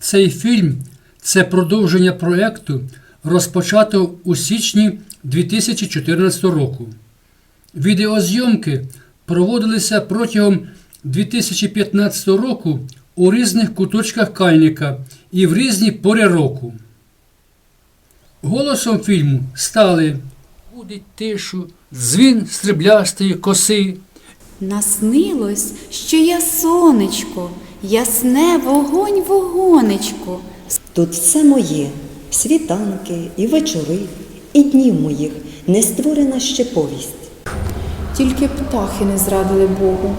Цей фільм це продовження проєкту, розпочатого у січні 2014 року. Відеозйомки проводилися протягом 2015 року у різних куточках Кальника і в різні пори року. Голосом фільму стали Будить тишу, дзвін стріблястої коси, Наснилось, що я сонечко, ясне вогонь вогонечко. Тут все моє, світанки і вечори, і днів моїх не створена ще повість. Тільки птахи не зрадили Богу.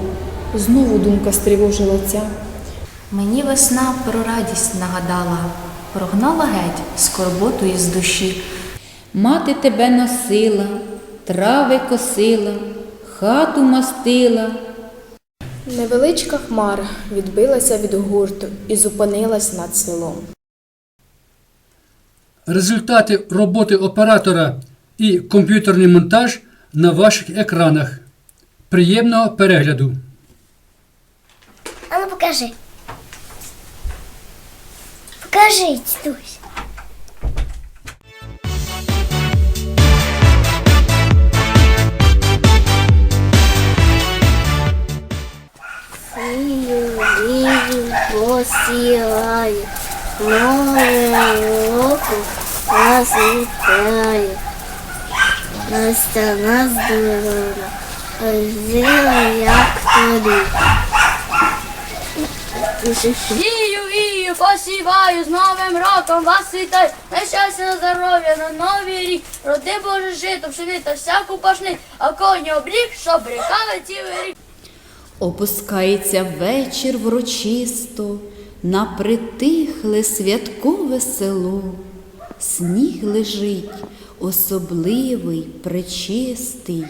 Знову думка стривожила ця. Мені весна про радість нагадала, прогнала геть скорботу із душі. Мати тебе носила, трави косила, хату мастила. Невеличка хмара відбилася від гурту і зупинилась над селом. результати роботи оператора і комп'ютерний монтаж на ваших екранах. Приємного перегляду! А ну покажи. Покажи, Титусь. Сію, вію, посилаю, нове року нас вітає. Настя нас здорова, жила як торік. Вію, вію, посіваю, з Новим роком вас вітаю, на щастя, на здоров'я, на новий рік. Роди Боже жито, пшениця, всяку пашни, а коні обліг, щоб брехали цілий рік. Опускається вечір врочисто, на притихле святкове село. Сніг лежить особливий, пречистий.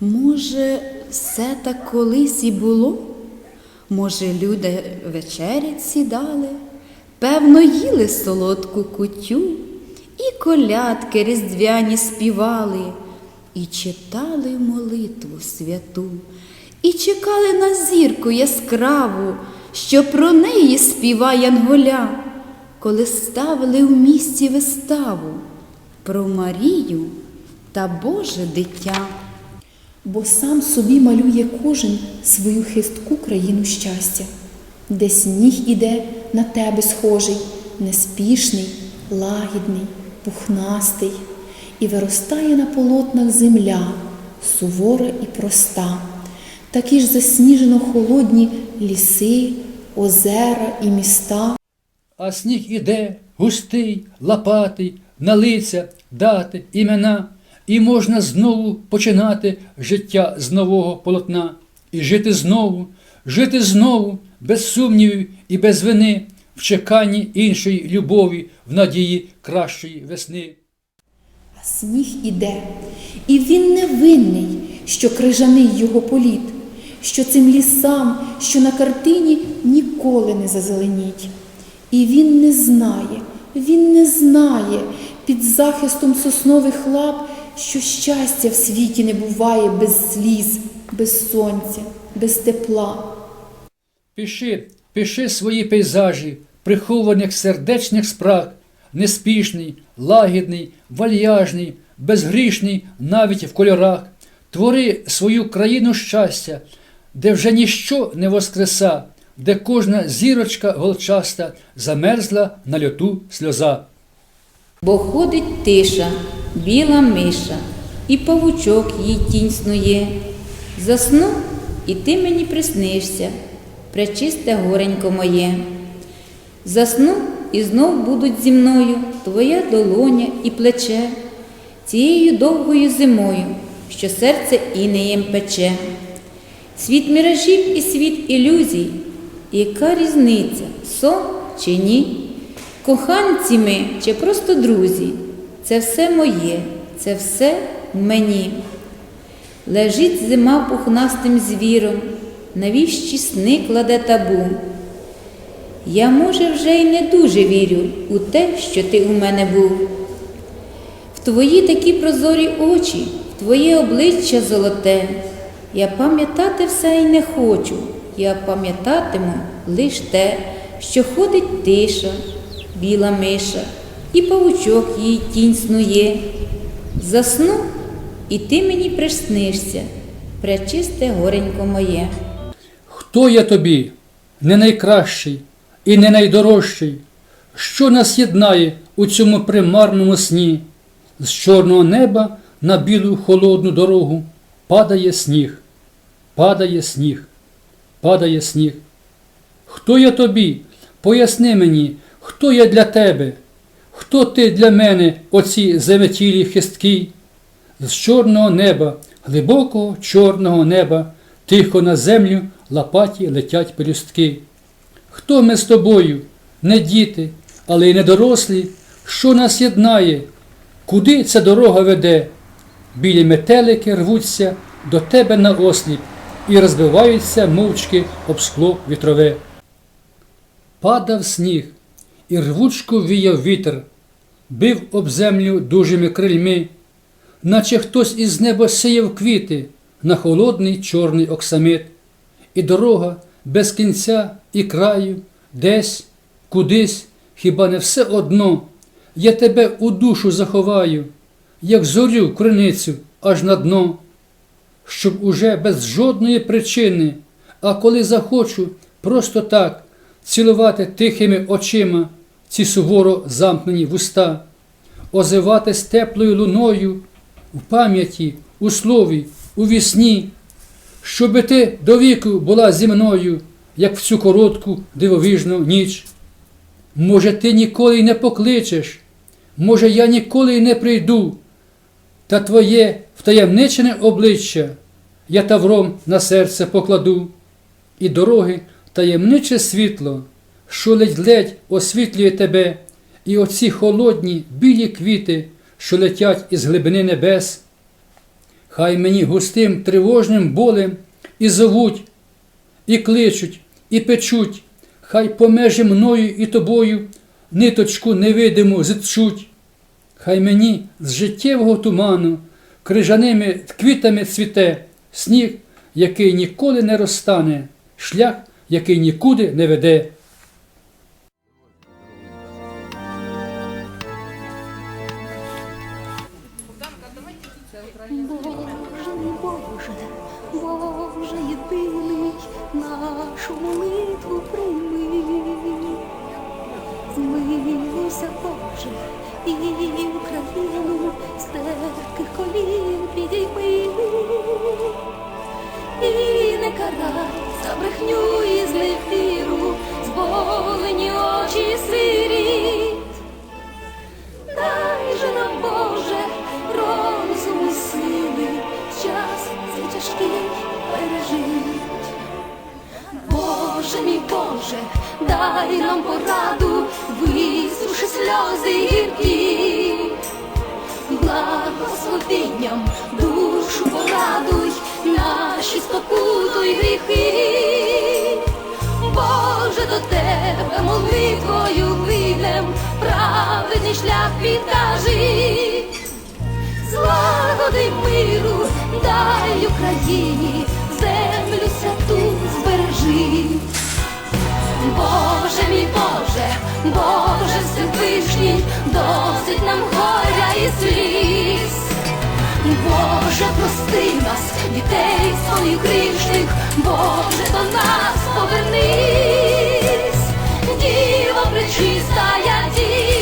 Може, все так колись і було? Може, люди вечерять сідали, певно, їли солодку кутю, і колядки різдвяні співали, і читали молитву святу, і чекали на зірку яскраву, що про неї співа Янголя, коли ставили в місті виставу про Марію та Боже дитя. Бо сам собі малює кожен свою хистку країну щастя, де сніг іде на тебе схожий, неспішний, лагідний, пухнастий, і виростає на полотнах земля, сувора і проста, такі ж засніжено холодні ліси, озера і міста. А сніг іде густий, лопатий, на лиця, дати, імена, і можна знову починати життя з нового полотна, і жити знову, жити знову, без сумнівів і без вини, в чеканні іншої любові, в надії кращої весни. А сніг іде, і він не винний, що крижаний його політ, що цим лісам, що на картині ніколи не зазеленіть. І він не знає, він не знає під захистом соснових лап, що щастя в світі не буває без сліз, без сонця, без тепла. Пиши, пиши свої пейзажі, прихованих сердечних спраг, неспішний, лагідний, вальяжний, безгрішний навіть в кольорах. Твори свою країну щастя, де вже ніщо не воскреса, де кожна зірочка голчаста замерзла на льоту сльоза. Бо ходить тиша, біла миша, і павучок їй тінь снує. Засну, і ти мені приснишся, пречисте горенько моє. Засну, і знов будуть зі мною твоя долоня і плече, цією довгою зимою, що серце інеєм пече. Світ міражів і світ ілюзій, яка різниця, сон чи ні? Коханці ми чи просто друзі, це все моє, це все мені. Лежить зима пухнастим звіром, навіщі сни кладе табу. Я, може, вже й не дуже вірю у те, що ти у мене був. В твої такі прозорі очі, в твоє обличчя золоте. Я пам'ятати все й не хочу, я пам'ятатиму лиш те, що ходить тиша, біла миша, і павучок її тінь снує. Засну, і ти мені приснишся, пречисте горенько моє. Хто я тобі, не найкращий і не найдорожчий? Що нас єднає у цьому примарному сні? З чорного неба на білу холодну дорогу падає сніг, падає сніг, падає сніг. Хто я тобі? Поясни мені, хто я для тебе? Хто ти для мене, оці заметілі хистки? З чорного неба, глибокого чорного неба, тихо на землю лопаті летять пелюстки. Хто ми з тобою? Не діти, але й не дорослі, що нас єднає? Куди ця дорога веде? Білі метелики рвуться до тебе на осліп і розбиваються мовчки об скло вітрове. Падав сніг, і рвучко віяв вітер, бив об землю дужими крильми, наче хтось із неба сіяв квіти на холодний чорний оксамит, і дорога без кінця і краю, десь, кудись, хіба не все одно, я тебе у душу заховаю, як зорю криницю аж на дно, щоб уже без жодної причини, а коли захочу, просто так цілувати тихими очима ці суворо замкнені вуста, озиватись теплою луною в пам'яті, у слові, у вісні, щоби ти до віку була зі мною, як в цю коротку дивовижну ніч. Може, ти ніколи й не покличеш, може, я ніколи й не прийду, та твоє втаємничене обличчя я тавром на серце покладу, і дороги таємниче світло, що ледь-ледь освітлює тебе, і оці холодні білі квіти, що летять із глибини небес. Хай мені густим тривожним болем і зовуть, і кличуть, і печуть, хай помежі мною і тобою ниточку невидиму зітчуть. Хай мені з життєвого туману крижаними квітами цвіте сніг, який ніколи не розстане, шлях, який нікуди не веде. Спокутуй гріхи. Боже, до тебе молитвою вийдем, праведний шлях підкажи. Злагоди миру дай Україні, землю святу збережи. Боже мій Боже, Боже Всевишній, досить нам горя і сліз. Боже, прости нас, дітей своїх грішних, Боже, до нас повернись. діва пречиста, я Діво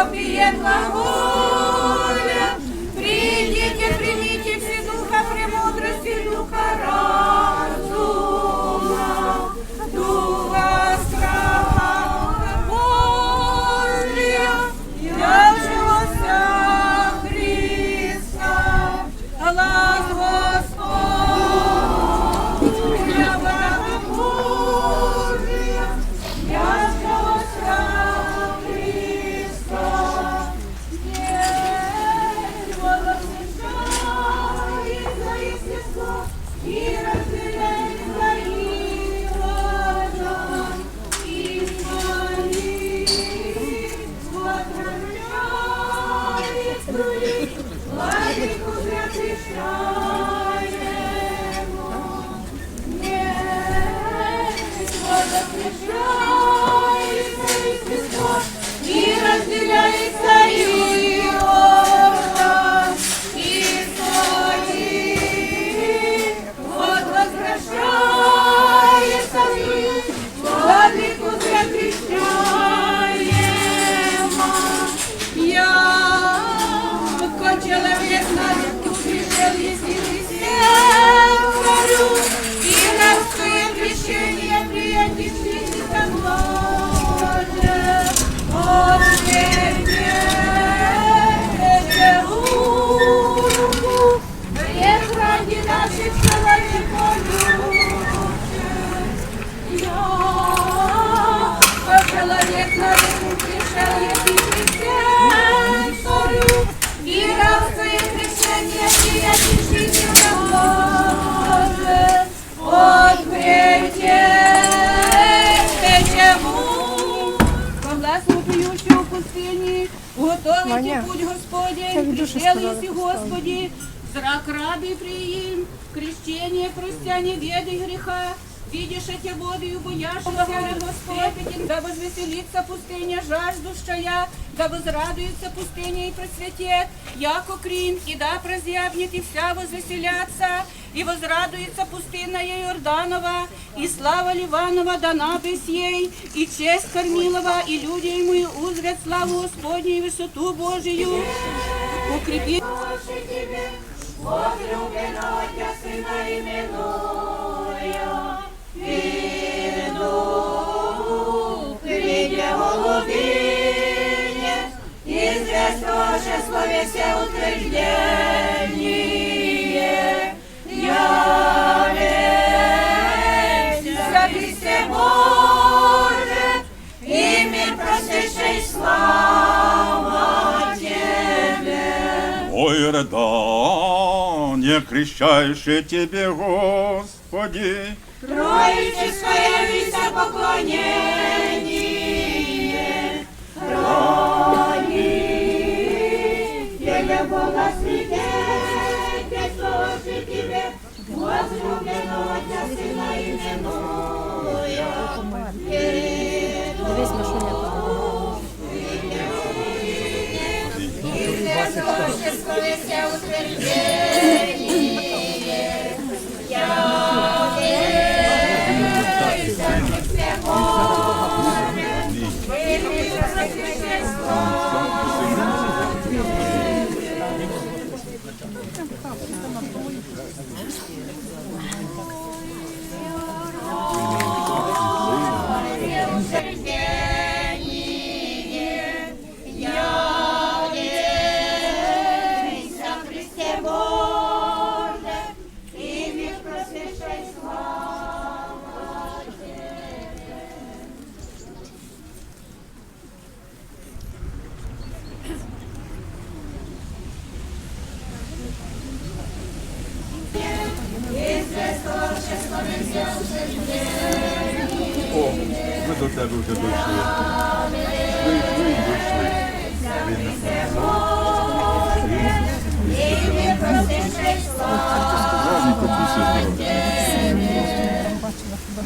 Прокопієнного. приготовите путь Господень, сделайте Господи, зрак рады приим, крещение простя не ведай греха, видишь эти воды и бояшься, Господь, да возвеселится пустыня жаждущая, да возрадуется пустыня и просветет, яко крин, и да прозябнет, и вся возвеселятся, и возрадуется пустынная Иорданова, и слава Ливанова дана без ей, и честь Кормилова, и люди ему узрят славу Господню и высоту Божию. Укрепи Ой, Иордане, крещающий тебе, Господи, Троическое вися поклонение. Рони, тебе Бога святее, служи тебе, возлюбленного Отца, Сына именуя. Дивись, Radośnie spowiedź utwierdzenie. Ja wierzę, e Clemon, wierzę, że Clemon. Здорові.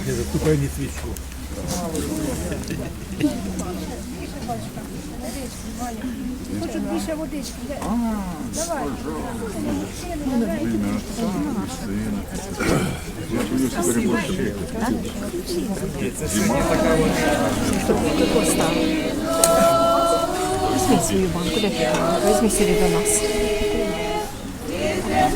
Закупай свічку. Ім'я Отця і Сина. Я боюся переборщити. Зима. Возьми свою банку, дай я. Возьми до нас.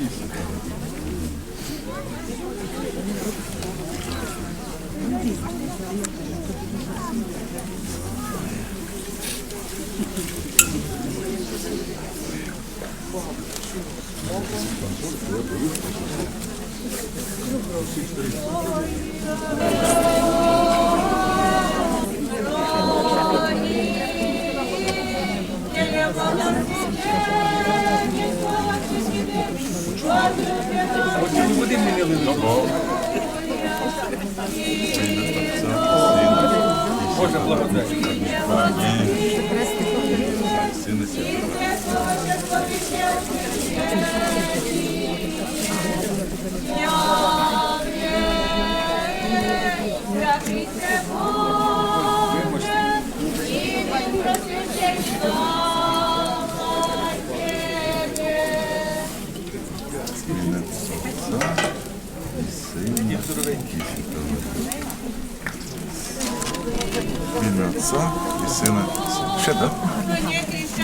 Боже, Ім'я Отця і Сина і Святого. Ім'я Отця і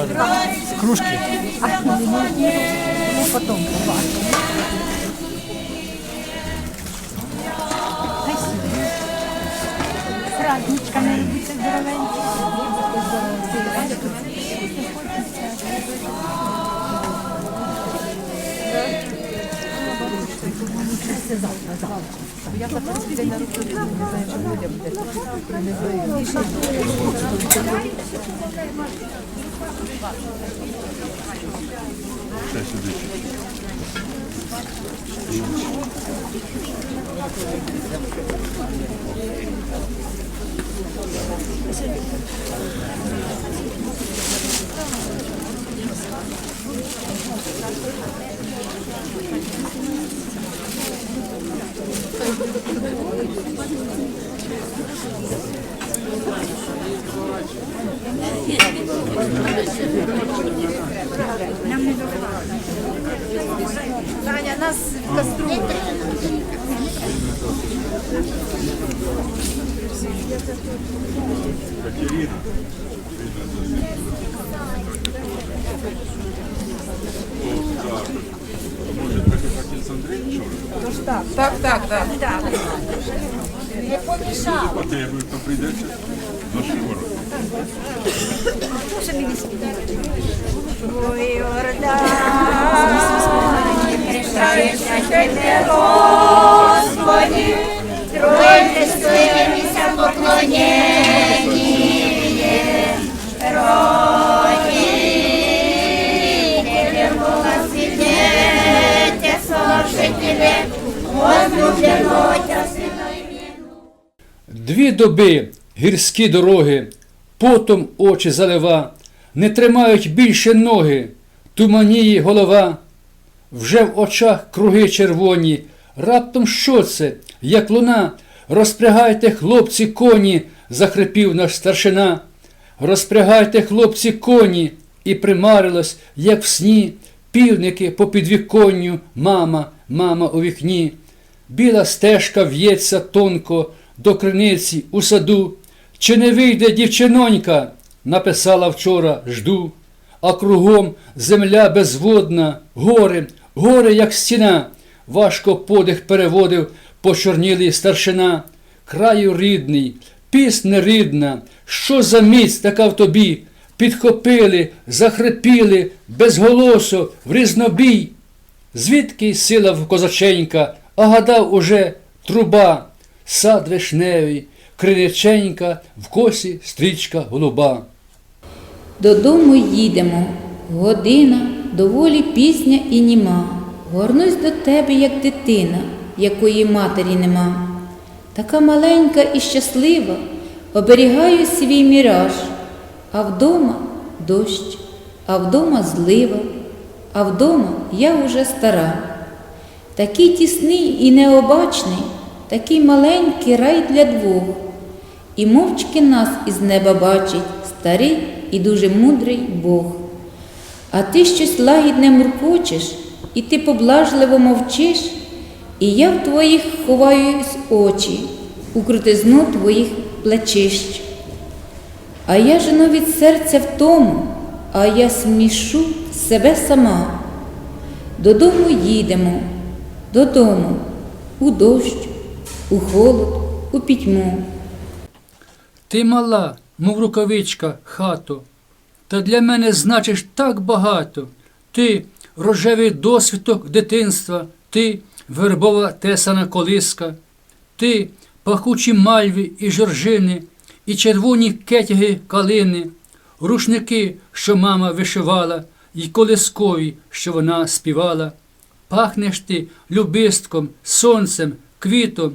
Сина. Ще, так? Гарно. Ну, це гарно. Кружки треба. Кружки. Ще сюди. Катерина. О, так. Може, трохи хотів з Андрієм, що ли? Так, так, так. А ти якби хто прийдеться? На шиворот. Дві доби гірські дороги, потом очі залива, не тримають більше ноги, туманіє голова. Вже в очах круги червоні. Раптом що це, як луна? Розпрягайте, хлопці, коні, захрипів наш старшина. Розпрягайте, хлопці, коні, і примарилось, як в сні, півники по підвіконню, мама, мама у вікні. Біла стежка в'ється тонко до криниці у саду. Чи не вийде дівчинонька? Написала вчора жду. А кругом земля безводна, гори, гори, як стіна. Важко подих переводив почорнілий старшина. Краю рідний, пісня рідна, що за міць така в тобі? Підхопили, захрипіли, без голосу, в різнобій. Звідки сила в козаченька, а гадав уже труба, сад вишневий, криниченька, в косі стрічка голуба. Додому їдемо. Година, доволі пісня і німа. Горнусь до тебе, як дитина, якої матері нема. Така маленька і щаслива, оберігаю свій міраж, а вдома дощ, а вдома злива, а вдома я уже стара. Такий тісний і необачний, такий маленький рай для двох. І мовчки нас із неба бачить старий і дуже мудрий Бог. А ти щось лагідне муркочеш, і ти поблажливо мовчиш, і я в твоїх ховаюсь очі, у крутизну твоїх плечищ. А я жену від серця в тому, а я смішу себе сама. Додому їдемо, додому, у дощ, у холод, у пітьму. Ти мала, мов рукавичка, хато, та для мене значиш так багато. Ти рожевий досвідок дитинства, ти вербова тесана колиска, ти пахучі мальві і жоржини, і червоні кетяги калини, рушники, що мама вишивала, і колискові, що вона співала. Пахнеш ти любистком, сонцем, квітом,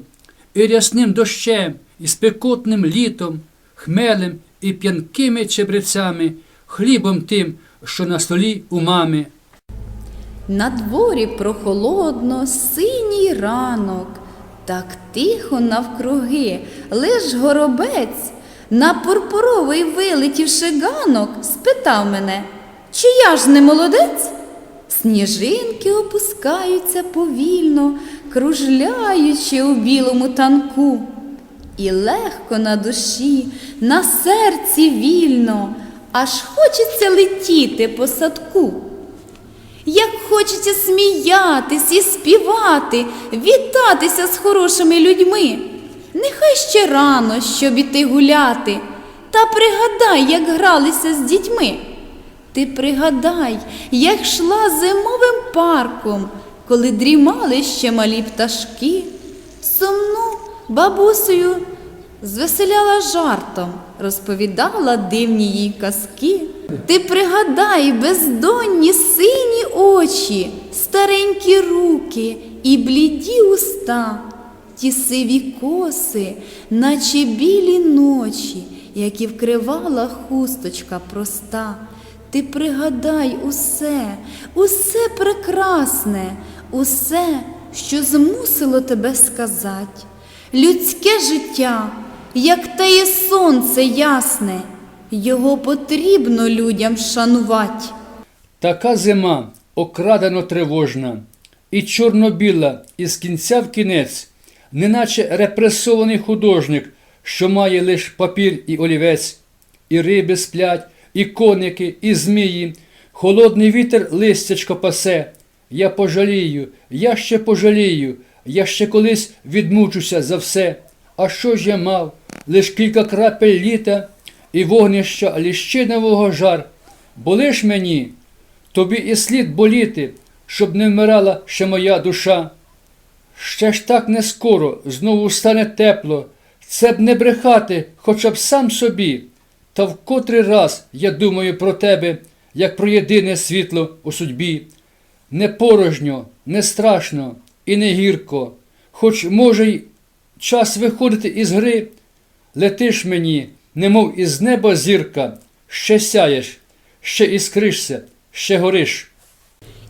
і рясним дощем, і спекотним літом, хмелем і п'янкими чебрецями, хлібом тим, що на столі у мами. На дворі прохолодно, синій ранок, так тихо навкруги, лиш горобець, на пурпуровий вилетівши ганок, спитав мене, чи я ж не молодець? Сніжинки опускаються повільно, кружляючи у білому танку. І легко на душі, на серці вільно, аж хочеться летіти по садку. Як хочеться сміятись і співати, вітатися з хорошими людьми, нехай ще рано, щоб іти гуляти. Та пригадай, як гралися з дітьми. Ти пригадай, як йшла зимовим парком, коли дрімали ще малі пташки. Сумну бабусею звеселяла жартом, розповідала дивні їй казки. Ти пригадай бездонні сині очі, старенькі руки і бліді уста, ті сиві коси, наче білі ночі, які вкривала хусточка проста. Ти пригадай усе, усе прекрасне, усе, що змусило тебе сказати. Людське життя, як те є сонце ясне, його потрібно людям шанувати. Така зима окрадено тривожна, і чорно-біла із кінця в кінець, неначе репресований художник, що має лиш папір і олівець, і риби сплять, і коники, і змії, холодний вітер листячко пасе. Я пожалію, я ще пожалію, я ще колись відмучуся за все. А що ж я мав? Лиш кілька крапель літа і вогнища ліщинового жар. Боли ж мені, тобі і слід боліти, щоб не вмирала ще моя душа. Ще ж так не скоро знову стане тепло, це б не брехати хоча б сам собі. Та в котрий раз я думаю про тебе, як про єдине світло у судьбі. Не порожньо, не страшно і не гірко, хоч може й час виходити із гри, летиш мені, немов із неба зірка, ще сяєш, ще іскришся, ще гориш.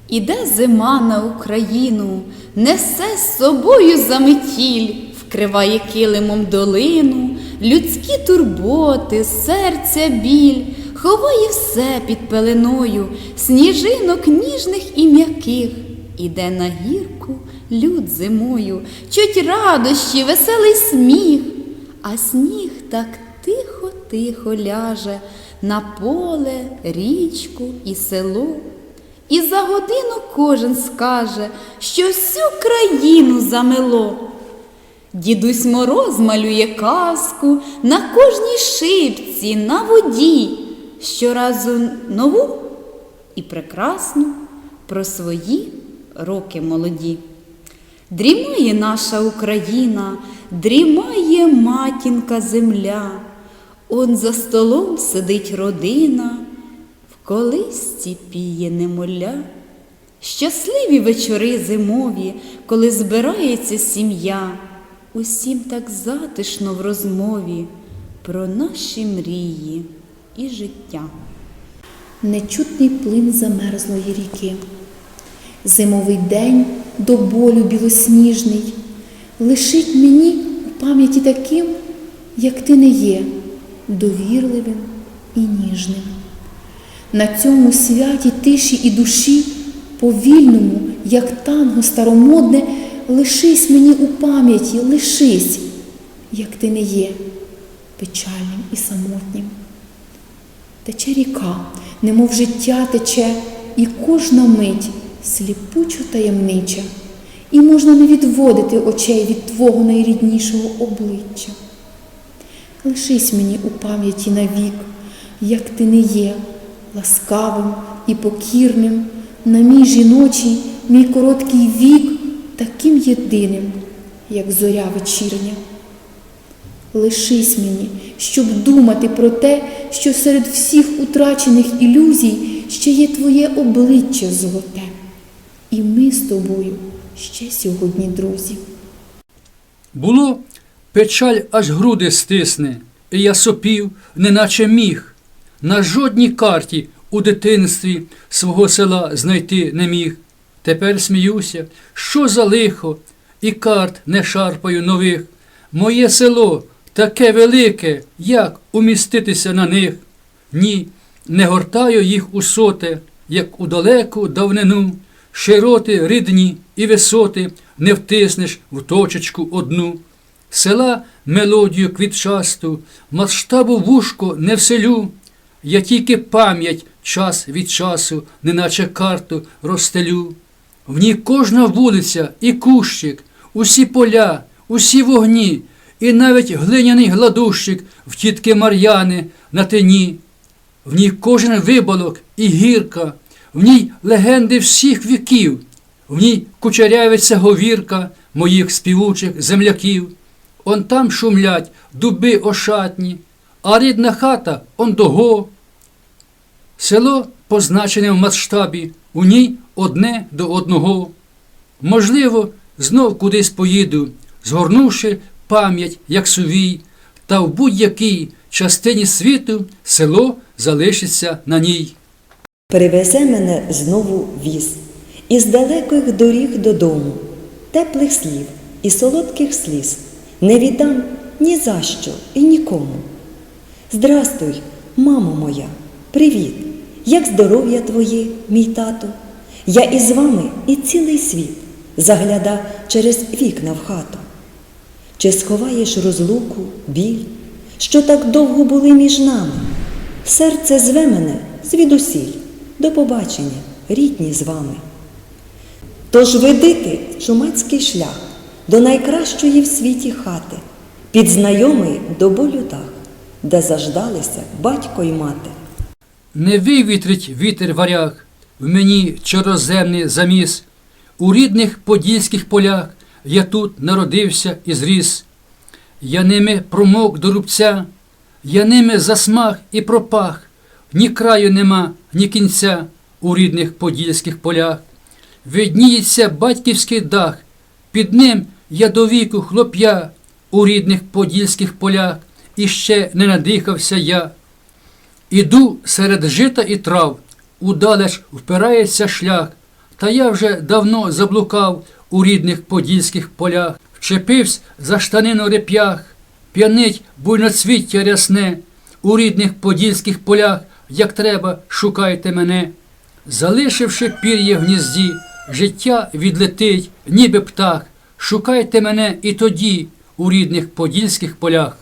Іде зима на Україну, несе з собою заметіль, вкриває килимом долину, людські турботи, серця біль, ховає все під пеленою, сніжинок ніжних і м'яких. Іде на гірку люд зимою, чуть радощі, веселий сміх, а сніг так тихо-тихо ляже на поле, річку і село. І за годину кожен скаже, що всю країну замело. Дідусь Мороз малює казку на кожній шипці, на воді, щоразу нову і прекрасну про свої роки молоді. Дрімає наша Україна, дрімає матінка земля, он за столом сидить родина в колисці піє немоля. Щасливі вечори зимові, коли збирається сім'я, усім так затишно в розмові про наші мрії і життя. Нечутний плин замерзлої ріки. Зимовий день до болю білосніжний лишить мені у пам'яті таким, як ти не є, довірливим і ніжним. На цьому святі тиші і душі, повільному, як танго старомодне, лишись мені у пам'яті, лишись, як ти не є, печальним і самотнім. Тече ріка, немов життя тече, і кожна мить сліпучо таємнича, і можна не відводити очей від твого найріднішого обличчя. Лишись мені у пам'яті навік, як ти не є, ласкавим і покірним, на мій жіночий, мій короткий вік, таким єдиним, як зоря вечірня. Лишись мені, щоб думати про те, що серед всіх утрачених ілюзій ще є твоє обличчя золоте. З тобою ще сьогодні друзі. Було печаль аж груди стисне, і я сопів, неначе міг. На жодній карті у дитинстві свого села знайти не міг. Тепер сміюся, що за лихо, і карт не шарпаю нових. Моє село таке велике, як уміститися на них. Ні, не гортаю їх у соте, як у далеку давнину. Широти, рідні і висоти не втиснеш в точечку одну. Села мелодію квітчасту, масштабу вушко не вселю. Я тільки пам'ять час від часу, неначе карту розстелю. В ній кожна вулиця і кущик, усі поля, усі вогні, і навіть глиняний гладущик в тітки Мар'яни на тині. В ній кожен виболок і гірка, в ній легенди всіх віків, в ній кучерявиться говірка моїх співучих земляків. Он там шумлять дуби ошатні, а рідна хата он дого. Село позначене в масштабі, у ній одне до одного. Можливо, знов кудись поїду, згорнувши пам'ять, як сувій, та в будь-якій частині світу село залишиться на ній. Привезе мене знову віз із далеких доріг додому, теплих слів і солодких сліз. Не віддам ні за що і нікому. Здрастуй, мамо моя, привіт! Як здоров'я твоє, мій тато? Я із вами і цілий світ загляда через вікна в хату. Чи сховаєш розлуку, біль, що так довго були між нами? Серце зве мене звідусіль, до побачення, рідні з вами. Тож веди ти чумацький шлях до найкращої в світі хати, під знайомий до болю дах, де заждалися батько й мати. Не вивітрить вітер варяг, в мені чороземний заміс. У рідних подільських полях я тут народився і зріс. Я ними промок до рубця, я ними засмаг і пропах. Ні краю нема, ні кінця у рідних подільських полях. Видніється батьківський дах, під ним я до віку хлоп'я у рідних подільських полях, і ще не надихався я. Іду серед жита і трав, удалеч впирається шлях, та я вже давно заблукав у рідних подільських полях, вчепився за штанину реп'ях, п'янить буйноцвіття рясне, у рідних подільських полях, як треба, шукайте мене. Залишивши пір'я в гнізді, життя відлетить, ніби птах, шукайте мене і тоді у рідних подільських полях.